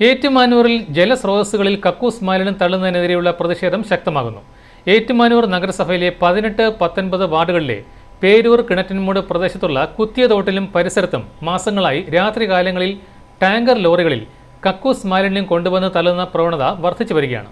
ഏറ്റുമാനൂരിൽ ജലസ്രോതസ്സുകളിൽ കക്കൂസ് മാലിന്യം തള്ളുന്നതിനെതിരെയുള്ള പ്രതിഷേധം ശക്തമാകുന്നു. ഏറ്റുമാനൂർ നഗരസഭയിലെ പതിനെട്ട് പത്തൊൻപത് വാർഡുകളിലെ പേരൂർ കിണറ്റിൻമൂട് പ്രദേശത്തുള്ള കുത്തിയ തോട്ടിലും പരിസരത്തും മാസങ്ങളായി രാത്രികാലങ്ങളിൽ ടാങ്കർ ലോറികളിൽ കക്കൂസ് മാലിന്യം കൊണ്ടുവന്ന് തള്ളുന്ന പ്രവണത വർദ്ധിച്ചു വരികയാണ്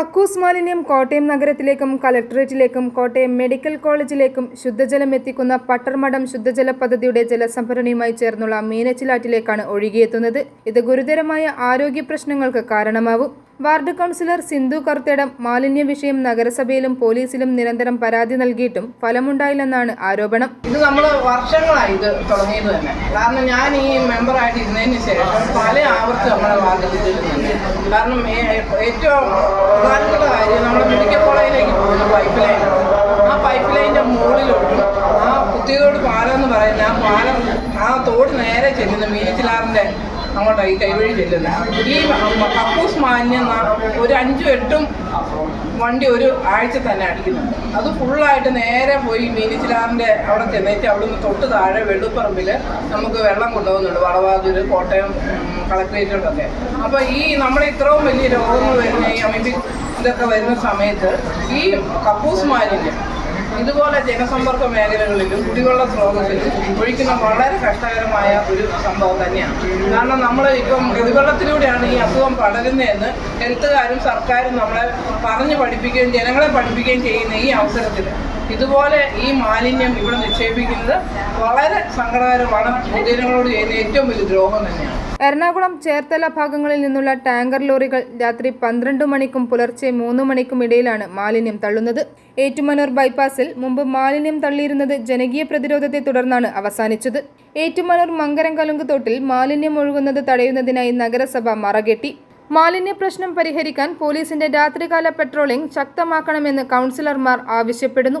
കക്കൂസ് മാലിന്യം കോട്ടയം നഗരത്തിലേക്കും കലക്ടറേറ്റിലേക്കും കോട്ടയം മെഡിക്കൽ കോളേജിലേക്കും ശുദ്ധജലം എത്തിക്കുന്ന പട്ടർമഠം ശുദ്ധജല പദ്ധതിയുടെ ജലസംഭരണിയുമായി ചേർന്നുള്ള മീനച്ചിലാറ്റിലേക്കാണ് ഒഴുകിയെത്തുന്നത്. ഇത് ഗുരുതരമായ ആരോഗ്യ പ്രശ്നങ്ങൾക്ക് കാരണമാവും. വാർഡ് കൗൺസിലർ സിന്ധു കർത്തേടം മാലിന്യ വിഷയം നഗരസഭയിലും പോലീസിലും നിരന്തരം പരാതി നൽകിയിട്ടും ഫലമുണ്ടായില്ലെന്നാണ് ആരോപണം. ഇത് നമ്മൾ വർഷങ്ങളായി ഇത് തുടങ്ങിയത് തന്നെ. കാരണം ഞാൻ ഈ മെമ്പറായിട്ട് ഇരുന്നതിന് ശേഷം പല ആവർത്തി നമ്മുടെ വാർഡിൽ കാരണം ഏറ്റവും പ്രധാനപ്പെട്ട കാര്യം നമ്മുടെ മെഡിക്കൽ കോളേജിലേക്ക് പോകുന്ന പൈപ്പ് ലൈൻ ആ പൈപ്പ് ലൈനിന്റെ മുകളിലോട്ട് ആ കുത്തിയതോട് പാലം എന്ന് പറയുന്ന ആ പാലം ആ തോട് നേരെ ചെല്ലുന്ന മീനച്ചിലാറിന്റെ അങ്ങോട്ടാണ് ഈ കൈവഴി ചെല്ലുന്നത് ഈ കക്കൂസ് മാലിന്യം ഒരു അഞ്ചും എട്ടും വണ്ടി ഒരു ആഴ്ച തന്നെ അടിക്കുന്നുണ്ട് അത് ഫുള്ളായിട്ട് നേരെ പോയി മീനിച്ചിലാറിന്റെ അവിടെ ചെന്നേച്ച് അവിടുന്ന് തൊട്ട് താഴെ വെള്ളുപ്പറമ്പിൽ നമുക്ക് വെള്ളം കൊണ്ടുപോകുന്നുണ്ട്. വളവാതൂര് കോട്ടയം കളക്ട്രേറ്റിലൊക്കെ അപ്പോൾ ഈ നമ്മുടെ ഇത്രയും വലിയ രോഗങ്ങൾ വരുന്ന ഈ അമീബിക് ഇതൊക്കെ വരുന്ന സമയത്ത് ഈ കക്കൂസ് മാലിന്യം ഇതുപോലെ ജനസമ്പർക്ക മേഖലകളിലും കുടിവെള്ള സ്രോതസ്സിലും ഒഴിക്കുന്ന വളരെ കഷ്ടകരമായ ഒരു സംഭവം തന്നെയാണ്. കാരണം നമ്മൾ ഇപ്പം കുടിവെള്ളത്തിലൂടെയാണ് ഈ അസുഖം പടരുന്നതെന്ന് ഹെൽത്തുകാരും സർക്കാരും നമ്മളെ പറഞ്ഞു പഠിപ്പിക്കുകയും ജനങ്ങളെ പഠിപ്പിക്കുകയും ചെയ്യുന്ന ഈ അവസരത്തിൽ ഇതുപോലെ ഈ മാലിന്യം ഇവിടെ നിക്ഷേപിക്കുന്നത് വളരെ സങ്കടകരമാണ്. പൊതുജനങ്ങളോട് ചെയ്യുന്ന ഏറ്റവും വലിയ ദ്രോഹം തന്നെയാണ്. എറണാകുളം ചേർത്തല ഭാഗങ്ങളിൽ നിന്നുള്ള ടാങ്കർ ലോറികൾ രാത്രി പന്ത്രണ്ട് മണിക്കും പുലർച്ചെ മൂന്ന് മണിക്കും ഇടയിലാണ് മാലിന്യം തള്ളുന്നത്. ഏറ്റുമാനൂർ ബൈപ്പാസിൽ മുമ്പ് മാലിന്യം തള്ളിയിരുന്നത് ജനകീയ പ്രതിരോധത്തെ തുടർന്നാണ് അവസാനിച്ചത്. ഏറ്റുമാനൂർ മങ്കരം കലുങ്ക് തോട്ടിൽ മാലിന്യം ഒഴുകുന്നത് തടയുന്നതിനായി നഗരസഭ മറകെട്ടി. മാലിന്യ പ്രശ്നം പരിഹരിക്കാൻ പോലീസിന്റെ രാത്രികാല പെട്രോളിംഗ് ശക്തമാക്കണമെന്ന് കൗൺസിലർമാർ ആവശ്യപ്പെടുന്നു.